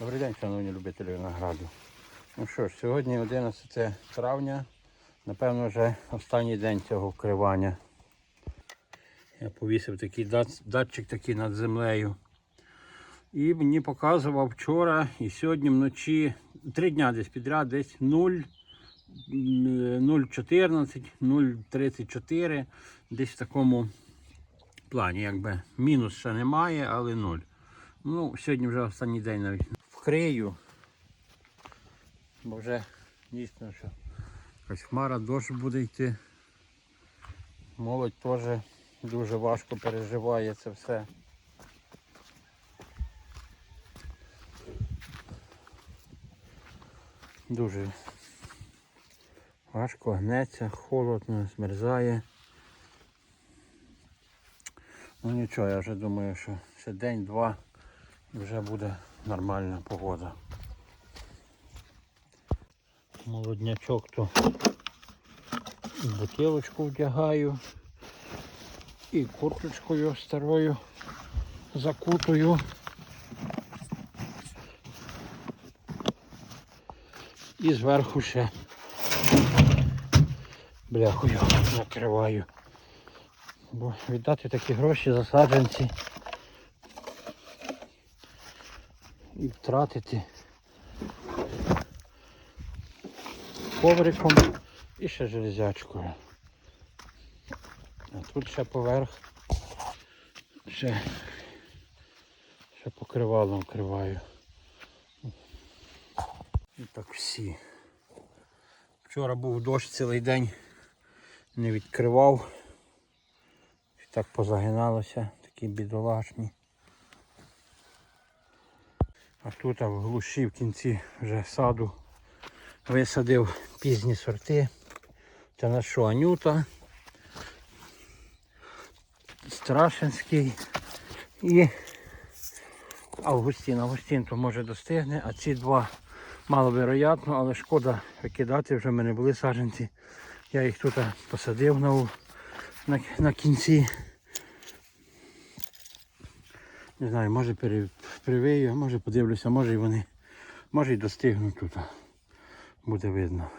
Добрий день, шановні любителі винограду. Ну що ж, сьогодні 11 травня, напевно, вже останній день цього вкривання. Я повісив такий дат- датчик такий над землею. І мені показував вчора і сьогодні вночі, три дня десь підряд, десь 0, 0,14, 0,34, десь в такому плані, якби мінус ще немає, але 0. Ну, сьогодні вже останній день навіть вкрию. Бо вже дійсно, що якась хмара дощ буде йти. Молодь теж дуже важко переживає це все. Дуже важко гнеться, холодно, змерзає. Ну нічого, я вже думаю, що ще день-два вже буде нормальна погода. Молоднячок то бутилочку вдягаю, і курточкою старою закутую. І зверху ще бляхою накриваю. Бо віддати такі гроші за саджанці і втратити ковриком і ще железячкою. А тут ще поверх ще, ще покривалом вкриваю. І так всі. Вчора був дощ цілий день, не відкривав. І так позагиналося, такі бідолашні. А тут в глуші в кінці вже саду висадив пізні сорти. Це на що Анюта, Страшенський і Августін. Августін то може достигне, а ці два маловероятно, але шкода викидати, вже в мене були саджанці. Я їх тут посадив на, на, на кінці. Не знаю, може пере, привию, може подивлюся, може і вони, може і достигнуть тут. Буде видно.